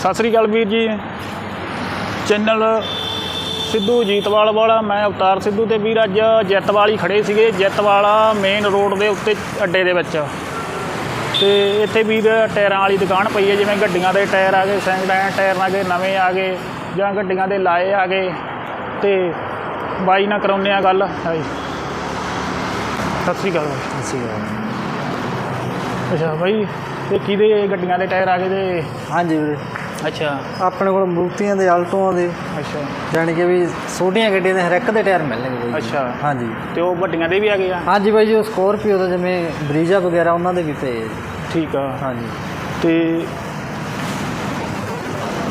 ਸਤਿ ਸ੍ਰੀ ਅਕਾਲ ਵੀਰ ਜੀ। ਚੈਨਲ ਸਿੱਧੂ ਜੀਤਵਾਲ ਵਾਲਾ ਮੈਂ ਅਵਤਾਰ ਸਿੱਧੂ ਤੇ ਵੀਰ ਅੱਜ ਜੈਤਵਾਲ ਖੜੇ ਸੀਗੇ ਜੈਤਵਾਲਾ ਮੇਨ ਰੋਡ ਦੇ ਉੱਤੇ ਅੱਡੇ ਦੇ ਵਿੱਚ। ਤੇ ਇੱਥੇ ਵੀਰ ਟਾਇਰਾਂ ਵਾਲੀ ਦੁਕਾਨ ਪਈ ਹੈ ਜਿਵੇਂ ਗੱਡੀਆਂ ਦੇ ਟਾਇਰ ਆ ਗਏ ਹੈਂਡ ਟਾਇਰ ਆ ਗਏ ਨਵੇਂ ਆ ਗਏ ਜਾਂ ਗੱਡੀਆਂ ਦੇ ਲਾਏ ਆ ਗਏ। ਤੇ ਬਾਈ ਨਾਲ ਕਰਾਉਂਦੇ ਆ ਗੱਲ। ਹਾਂਜੀ ਸਤਿ ਸ੍ਰੀ ਅਕਾਲ। ਬਾਈ ਅਸੀਂ ਅੱਛਾ ਬਾਈ ਇਹ ਕਿਹਦੇ ਗੱਡੀਆਂ ਦੇ ਟਾਇਰ ਆ ਗਏ ਤੇ ਹਾਂਜੀ ਵੀਰੇ। ਅੱਛਾ। ਆਪਣੇ ਕੋਲ ਮੂਰਤੀਆਂ ਦੇ ਆਲਟੋਆਂ ਦੇ। ਅੱਛਾ। ਜਾਣੀ ਕਿ ਵੀ ਛੋਟੀਆਂ ਗੱਡੀਆਂ ਦੇ ਹਰ ਇੱਕ ਦੇ ਟਾਇਰ ਮਿਲਣਗੇ ਬਾਈ ਜੀ। ਅੱਛਾ। ਹਾਂਜੀ। ਤੇ ਉਹ ਵੱਡੀਆਂ ਦੇ ਵੀ ਆ ਗਏ ਆ ਹਾਂਜੀ ਬਾਈ ਜੀ ਉਹ ਸਕੋਰਪੀਓ ਦਾ ਜਿਵੇਂ ਬਰੀਜਾ ਵਗੈਰਾ ਉਹਨਾਂ ਦੇ ਵੀ ਪਏ ਆ ਜੀ। ਠੀਕ ਆ। ਹਾਂਜੀ। ਤੇ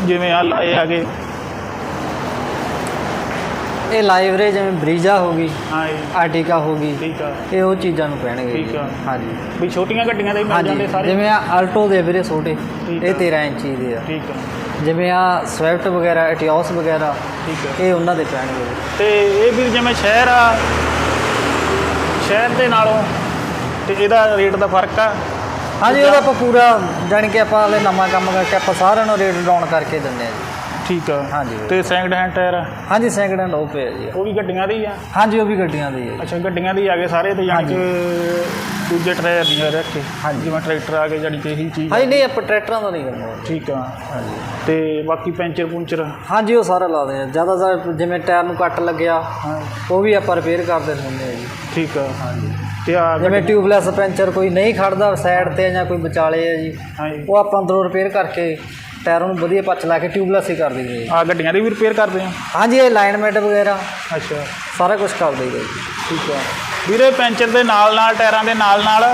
ਜਿਵੇਂ ਆ ਲਾਏ ਆ ਗਏ ਇਹ ਲਾਈਵਰੇ ਜਿਵੇਂ ਬਰੀਜਾ ਹੋ ਗਈ ਹਾਂ ਜੀ। ਆਰਟਿਕਾ ਹੋ ਗਈ ਠੀਕ ਆ। ਇਹ ਉਹ ਚੀਜ਼ਾਂ ਨੂੰ ਪੈਣਗੇ ਜੀ। ਠੀਕ ਆ। ਹਾਂਜੀ। ਵੀ ਛੋਟੀਆਂ ਗੱਡੀਆਂ ਦੇ ਵੀ ਮਿਲ ਜਾਂਦੇ ਸਾਰੇ? ਜਿਵੇਂ ਆ ਆਲਟੋ ਦੇ ਵੀਰੇ ਛੋਟੇ ਇਹ ਆ। 13 ਇੰਚੀ ਦੇ ਆ। ਠੀਕ ਆ। ਜਿਵੇਂ ਆ ਸਵਿਫਟ ਵਗੈਰਾ ਐਟੀਓਸ ਵਗੈਰਾ ਠੀਕ ਆ। ਇਹ ਉਹਨਾਂ ਦੇ ਪੈਣਗੇ। ਤੇ ਇਹ ਵੀ ਜਿਵੇਂ ਸ਼ਹਿਰ ਆ ਸ਼ਹਿਰ ਦੇ ਨਾਲੋਂ ਤੇ ਇਹਦਾ ਰੇਟ ਦਾ ਫ਼ਰਕ ਆ? ਹਾਂਜੀ ਉਹਦਾ ਆਪਾਂ ਪੂਰਾ ਜਾਣੀ ਕਿ ਆਪਾਂ ਹਲੇ ਨਵਾਂ ਕੰਮ ਕਰਕੇ ਆਪਾਂ ਸਾਰਿਆਂ ਨੂੰ ਰੇਟ ਡਾਊਨ ਕਰਕੇ ਦਿੰਦੇ ਆ ਜੀ। ਠੀਕ ਆ। ਹਾਂਜੀ। ਤੇ ਸੈਕਿੰਡ ਹੈਂਡ ਟਾਇਰ ਹਾਂਜੀ ਸੈਕਿੰਡ ਹੈਂਡ ਉਹ ਪਿਆ ਜੀ। ਉਹ ਵੀ ਗੱਡੀਆਂ ਦੇ ਹੀ ਆ? ਹਾਂਜੀ ਉਹ ਵੀ ਗੱਡੀਆਂ ਦੀ ਹੈ ਜੀ। ਅੱਛਾ ਗੱਡੀਆਂ ਦੇ ਹੀ ਆ ਗਏ ਸਾਰੇ ਤੇ ਜਾਣੀ ਕਿ ਦੂਜੇ ਟਾਇਰ ਨਹੀਂ ਆ ਰੱਖੇ। ਹਾਂਜੀ। ਜਿਵੇਂ ਟਰੈਕਟਰ ਆ ਗਏ ਜਾਣੀ ਕਿ ਇਹੀ ਚੀਜ਼ ਆ। ਹਾਂਜੀ ਨਹੀਂ ਆਪਾਂ ਟਰੈਕਟਰਾਂ ਦਾ ਨਹੀਂ ਕਰਨਾ ਠੀਕ ਆ। ਹਾਂਜੀ। ਤੇ ਬਾਕੀ ਪੈਂਚਰ ਪੁੰਚਰ? ਹਾਂਜੀ ਉਹ ਸਾਰਾ ਲਾ ਦਿੰਦੇ ਆ। ਜ਼ਿਆਦਾਤਰ ਜਿਵੇਂ ਟਾਇਰ ਨੂੰ ਕੱਟ ਲੱਗਿਆ ਹਾਂ। ਉਹ ਵੀ ਆਪਾਂ ਰਿਪੇਅਰ ਕਰ ਦਿੰਦੇ ਹੁੰਦੇ ਆ ਜੀ। ਠੀਕ ਆ। ਹਾਂਜੀ। ਤੇ ਆ ਜਿਵੇਂ ਟਿਊਬਲੈਸ ਪੈਂਚਰ ਕੋਈ ਨਹੀਂ ਖੜਦਾ ਸਾਈਡ ਤੇ ਜਾਂ ਕੋਈ ਵਿਚਾਲੇ ਆ ਜੀ ਹਾਂਜੀ। ਉਹ ਆਪਾਂ ਅੰਦਰੋਂ ਰਿਪੇਅਰ ਕਰਕੇ ਟਾਇਰਾਂ ਨੂੰ ਵਧੀਆ ਪੱਚ ਲਾ ਕੇ ਟਿਊਬਲੈਸ ਹੀ ਕਰ ਆ ਜੀ। ਆ ਗੱਡੀਆਂ ਦੀ ਵੀ ਰਿਪੇਅਰ ਕਰਦੇ ਆ? ਹਾਂਜੀ ਇਹ ਅਲਾਈਨਮੈਂਟ ਵਗੈਰਾ। ਅੱਛਾ। ਸਾਰਾ ਕੁਝ ਕਰ ਦਈਦਾ ਜੀ। ਠੀਕ ਆ। ਵੀਰੇ ਪੈਂਚਰ ਦੇ ਨਾਲ ਨਾਲ ਟਾਇਰਾਂ ਦੇ ਨਾਲ ਨਾਲ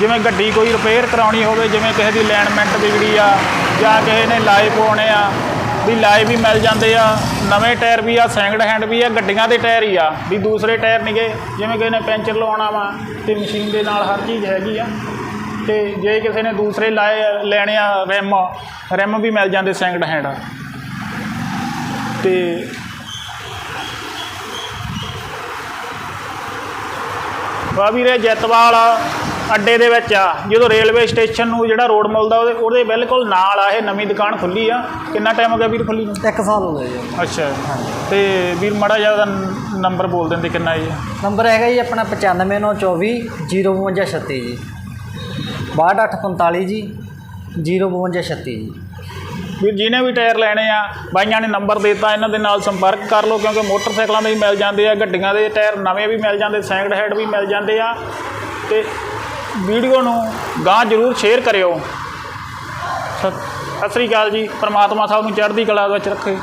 ਜਿਵੇਂ ਗੱਡੀ ਕੋਈ ਰਿਪੇਅਰ ਕਰਾਉਣੀ ਹੋਵੇ ਜਿਵੇਂ ਕਿਸੇ ਦੀ ਅਲਾਈਨਮੈਂਟ ਵਿਗੜੀ ਆ ਜਾਂ ਕਿਸੇ ਨੇ ਲਾਏ ਪਾਉਣੇ ਆ ਵੀ ਲਾਏ ਵੀ ਮਿਲ ਜਾਂਦੇ ਆ ਨਵੇਂ ਟਾਇਰ ਵੀ ਆ ਸੈਕਿੰਡ ਹੈਂਡ ਵੀ ਆ ਗੱਡੀਆਂ ਦੇ ਟਾਇਰ ਹੀ ਆ ਵੀ ਦੂਸਰੇ ਟਾਇਰ ਨਹੀਂਗੇ ਜਿਵੇਂ ਕਿਸੇ ਨੇ ਪੈਂਚਰ ਲਵਾਉਣਾ ਵਾ ਤੇ ਮਸ਼ੀਨ ਦੇ ਨਾਲ ਹਰ ਚੀਜ਼ ਹੈਗੀ ਆ। ਤੇ ਜੇ ਕਿਸੇ ਨੇ ਦੂਸਰੇ ਲਾਏ ਲੈਣੇ ਆ ਰਿਮ ਰਿਮ ਵੀ ਮਿਲ ਜਾਂਦੇ ਸੈਕਿੰਡ ਹੈਂਡ ਤੇ ਵਾ ਵੀਰੇ ਜੈਤਵਾਲ ਅੱਡੇ ਦੇ ਵਿੱਚ ਆ ਜਦੋਂ ਰੇਲਵੇ ਸਟੇਸ਼ਨ ਨੂੰ ਜਿਹੜਾ ਰੋਡ ਮਿਲਦਾ ਉਹਦੇ ਉਹਦੇ ਬਿਲਕੁਲ ਨਾਲ ਆ ਇਹ ਨਵੀਂ ਦੁਕਾਨ ਖੁੱਲੀ ਆ। ਕਿੰਨਾ ਟਾਈਮ ਹੋ ਗਿਆ ਵੀਰ ਖੁੱਲੀ ਨੂੰ? ਇੱਕ ਸਾਲ ਹੋ ਗਿਆ ਜੀ। ਅੱਛਾ। ਤੇ ਵੀਰ ਮਾੜਾ ਜਿਹਾ ਨੰਬਰ ਬੋਲ ਦਿੰਦੇ ਕਿੰਨਾ ਜੀ? ਨੰਬਰ ਹੈਗਾ ਜੀ ਆਪਣਾ 95924 05236 ਜੀ। 6245 ਜੀ 05236 ਜੀ। ਵੀ ਜਿਹਨੇ ਵੀ ਟਾਇਰ ਲੈਣੇ ਆ, ਬਾਈਆਂ ਨੇ ਨੰਬਰ ਦਿੱਤਾ, ਇਹਨਾਂ ਦੇ ਨਾਲ ਸੰਪਰਕ ਕਰ ਲਓ ਕਿਉਂਕਿ ਮੋਟਰਸਾਈਕਲਾਂ ਦੇ ਵੀ ਮਿਲ ਜਾਂਦੇ ਆ, ਗੱਡੀਆਂ ਦੇ ਟਾਇਰ ਨਵੇਂ ਵੀ ਮਿਲ ਜਾਂਦੇ ਸੈਕਿੰਡ ਹੈਂਡ ਵੀ ਮਿਲ ਜਾਂਦੇ ਆ। ਤੇ ਵੀਡੀਓ ਨੂੰ ਗਾਂ ਜ਼ਰੂਰ ਸ਼ੇਅਰ ਕਰਿਓ। ਸਤਿ ਸਤਿ ਸ੍ਰੀ ਅਕਾਲ ਜੀ, ਪਰਮਾਤਮਾ ਸਾਹਿਬ ਨੂੰ ਚੜ੍ਹਦੀ ਕਲਾ ਵਿੱਚ ਰੱਖੇ।